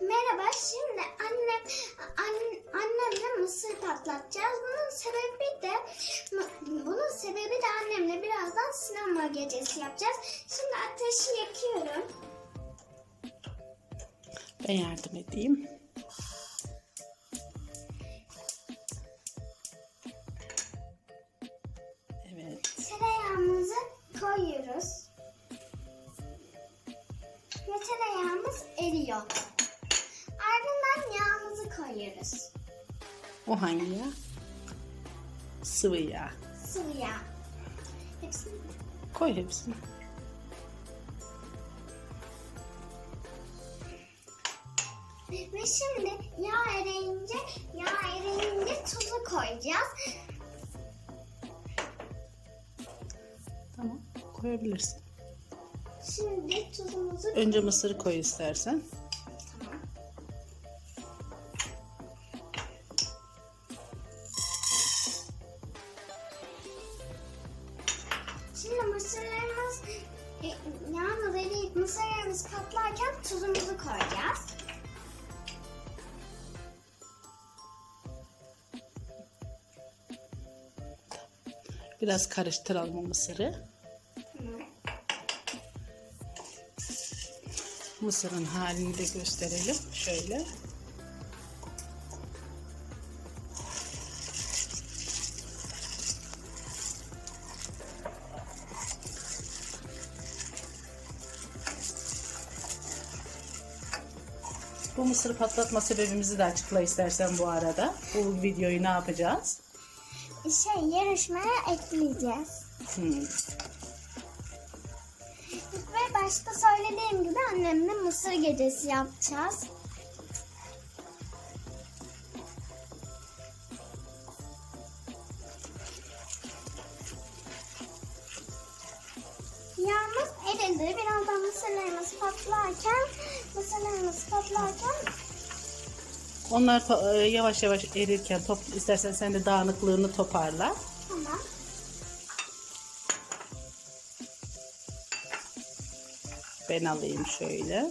Merhaba, şimdi annem an, annemle mısır patlatacağız. Bunun sebebi de bunun sebebi de annemle birazdan sinema gecesi yapacağız. Şimdi ateşi yakıyorum. Ben yardım edeyim. Koyuyoruz. O hangi yağ? Sıvı yağ. Sıvı yağ. Hepsini Koy hepsini. Ve şimdi yağ eriyince, yağ eriyince tuzu koyacağız. Tamam. Koyabilirsin. Şimdi tuzumuzu Önce mısırı koy istersen. E, yağımız eriyip mısırlarımız patlarken tuzumuzu koyacağız. Biraz karıştıralım mısırı. Tamam. Mısırın halini de gösterelim. Şöyle. Bu mısırı patlatma sebebimizi de açıkla istersen bu arada. Bu videoyu ne yapacağız? Şey yarışmaya ekleyeceğiz. Hmm. Ve başta söylediğim gibi annemle mısır gecesi yapacağız. Eridi. Birazdan mısırlarımız patlarken mısırlarımız patlarken Onlar e, yavaş yavaş erirken top, istersen sen de dağınıklığını toparla. tamam. Ben alayım şöyle.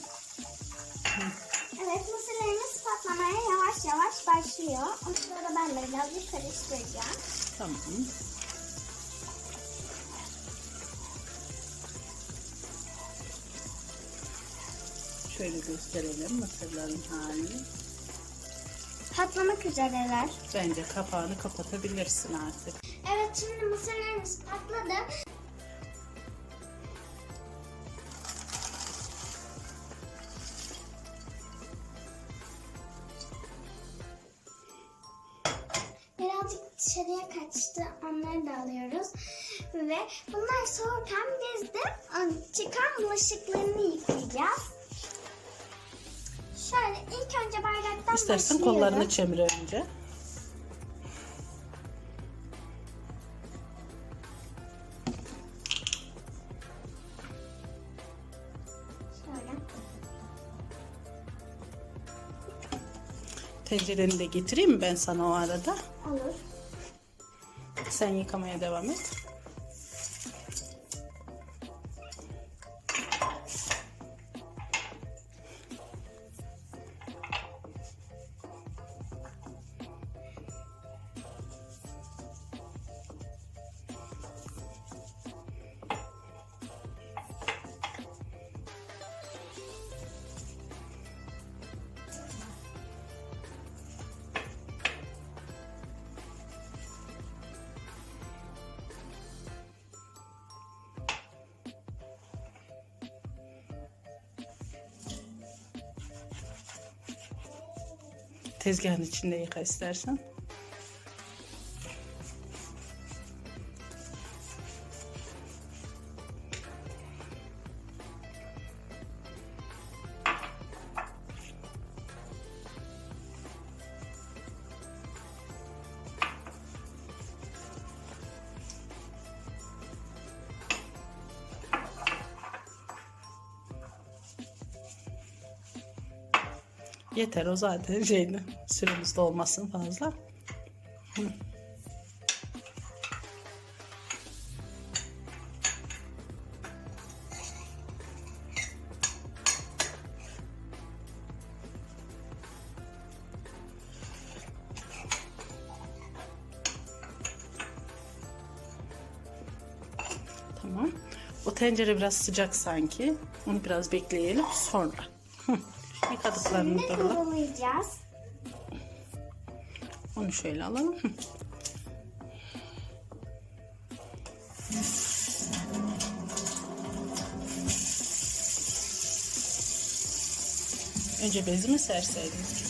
Evet mısırlarımız patlamaya yavaş yavaş başlıyor. O sırada ben de birazcık karıştıracağım. Tamam. Şöyle gösterelim mısırların halini. Patlamak üzereler. Bence kapağını kapatabilirsin artık. Evet şimdi mısırlarımız patladı. Birazcık dışarıya kaçtı. Onları da alıyoruz. Ve bunlar soğurken biz de çıkan bulaşıklarını yıkayacağız. Şöyle ilk önce bardaktan İstersen kollarını çemir önce. Tencereni de getireyim mi ben sana o arada? Olur. Sen yıkamaya devam et. Tezgahın içinde yıka istersen. Yeter o zaten şeyde süremiz olmasın fazla. Tamam. O tencere biraz sıcak sanki. Onu biraz bekleyelim sonra. Yıkadıklarını Şimdi durula. kurulayacağız. Onu şöyle alalım. Önce bezi mi serseydiniz?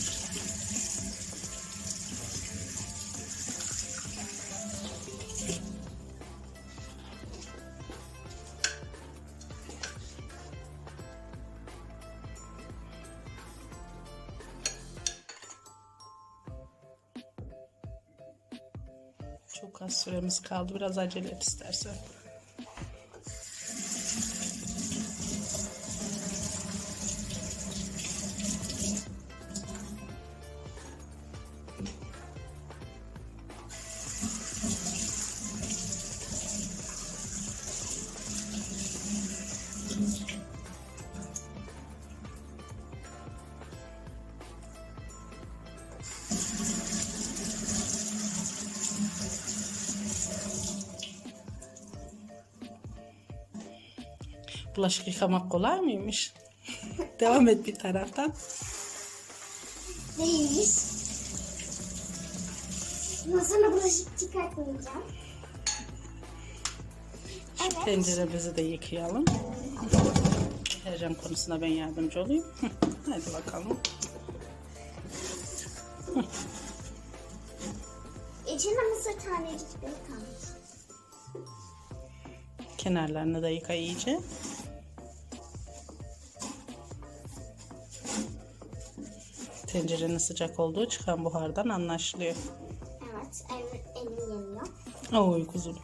Az süremiz kaldı. Biraz acele et istersen. Bulaşık yıkamak kolay mıymış? Devam et bir taraftan. Değilmiş. Masana bulaşık çıkartmayacağım. Şu Evet. tenceremizi de yıkayalım. Deterjan konusuna ben yardımcı olayım. Hadi bakalım. İçinde mısır tanecikleri kalmış. Kenarlarını da yıka iyice. Tencerenin sıcak olduğu çıkan buhardan anlaşılıyor. Evet, el, elim yanıyor. Oy kuzum.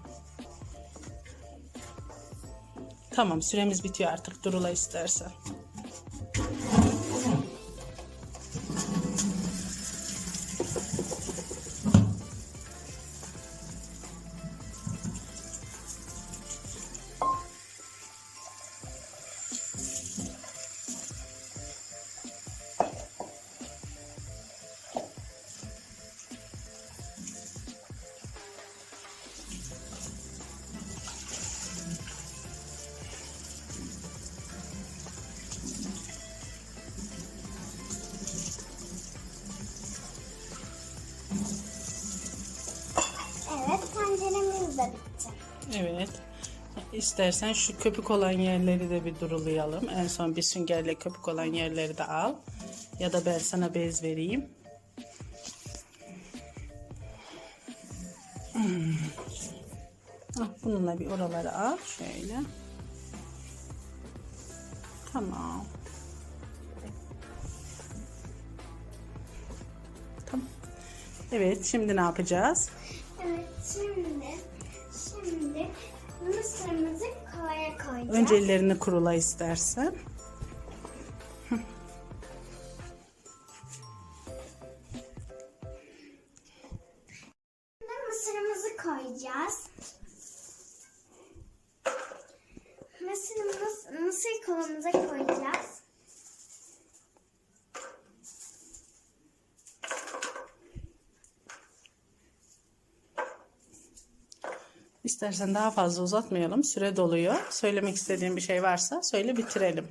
Tamam süremiz bitiyor artık durula istersen. Evet. İstersen şu köpük olan yerleri de bir durulayalım. En son bir süngerle köpük olan yerleri de al. Ya da ben sana bez vereyim. Ah, bununla bir oraları al. Şöyle. Tamam. Tamam. Evet, şimdi ne yapacağız? Evet, şimdi mısırımızı kovaya koyacağız. Önce ellerini kurula istersen. Mısırımızı koyacağız. Mısırımız, mısır kovamıza koyacağız. İstersen daha fazla uzatmayalım. Süre doluyor. Söylemek istediğin bir şey varsa söyle bitirelim.